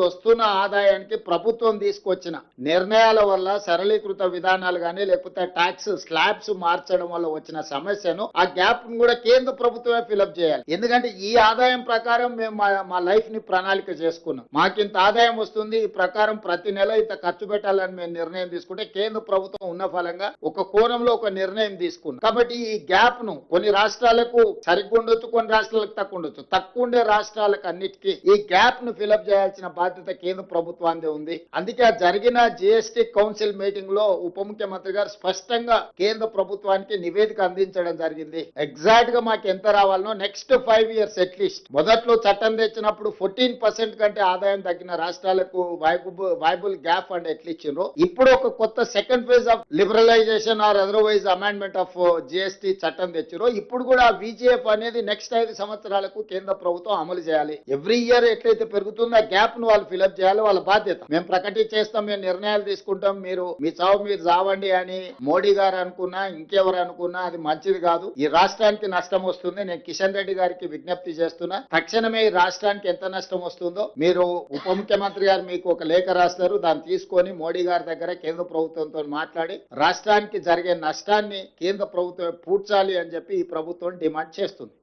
ఇప్పుడు వస్తున్న ఆదాయానికి ప్రభుత్వం తీసుకొచ్చిన నిర్ణయాల వల్ల సరళీకృత విధానాలు కానీ లేకపోతే ట్యాక్స్ స్లాబ్స్ మార్చడం వల్ల వచ్చిన సమస్యను ఆ గ్యాప్ కూడా కేంద్ర ప్రభుత్వమే ఫిలప్ చేయాలి. ఎందుకంటే ఈ ఆదాయం ప్రకారం మేము మా మా లైఫ్ని ప్రణాళిక చేసుకున్నాం. మాకింత ఆదాయం వస్తుంది ఈ ప్రకారం ప్రతి నెల ఇంత ఖర్చు పెట్టాలని మేము నిర్ణయం తీసుకుంటే కేంద్ర ప్రభుత్వం ఉన్న ఫలంగా ఒక కోణంలో ఒక నిర్ణయం తీసుకున్నాం. కాబట్టి ఈ గ్యాప్ను కొన్ని రాష్ట్రాలకు సరిగ్గా ఉండొచ్చు కొన్ని రాష్ట్రాలకు తక్కువ ఉండొచ్చు. తక్కువ ఉండే రాష్ట్రాలకు అన్నిటికీ ఈ గ్యాప్ను ఫిలప్ చేయాల్సిన బాధ్యత కేంద్ర ప్రభుత్వానికి ఉంది. అందుకే జరిగిన జిఎస్టి కౌన్సిల్ మీటింగ్లో ఉప ముఖ్యమంత్రి గారు స్పష్టంగా కేంద్ర ప్రభుత్వానికి నివేదిక అందించడం జరిగింది. ఎగ్జాక్ట్గా మాకు ఎంత రావాలనో next five years at least మొదట్లో చట్టం తెచ్చినప్పుడు ఫోర్టీన్ పర్సెంట్ కంటే ఆదాయం తగ్గిన రాష్ట్రాలకు వైబుల్ గ్యాప్ ఫండ్ ఎట్లా ఇప్పుడు ఒక కొత్త second phase of liberalization or otherwise amendment of GST చట్టం తెచ్చిరో ఇప్పుడు కూడా విజిఎఫ్ అనేది నెక్స్ట్ ఐదు సంవత్సరాలకు కేంద్ర ప్రభుత్వం అమలు చేయాలి. ఎవ్రీ ఇయర్ ఎట్లయితే పెరుగుతుందో ఆ గ్యాప్ను వాళ్ళు ఫిలప్ చేయాలి వాళ్ళ బాధ్యత. మేము ప్రకటించేస్తాం మేము నిర్ణయాలు తీసుకుంటాం మీరు మీ చావు మీరు చావండి అని మోడీ గారు అనుకున్నా ఇంకెవరు అనుకున్నా అది మంచిది కాదు. ఈ రాష్ట్రానికి నష్టం వస్తుంది. నేను కిషన్ రెడ్డి గారికి విజ్ఞప్తి చేస్తున్నా. తక్షణమే ఈ రాష్ట్రానికి ఎంత నష్టం వస్తుందో మీరు ఉప ముఖ్యమంత్రి గారు మీకు ఒక లేఖ రాస్తారు. దాన్ని తీసుకొని మోడీ గారి దగ్గర కేంద్ర ప్రభుత్వంతో మాట్లాడి రాష్ట్రానికి జరిగే నష్టాన్ని కేంద్ర ప్రభుత్వం పూడ్చాలి అని చెప్పి ఈ ప్రభుత్వం డిమాండ్ చేస్తుంది.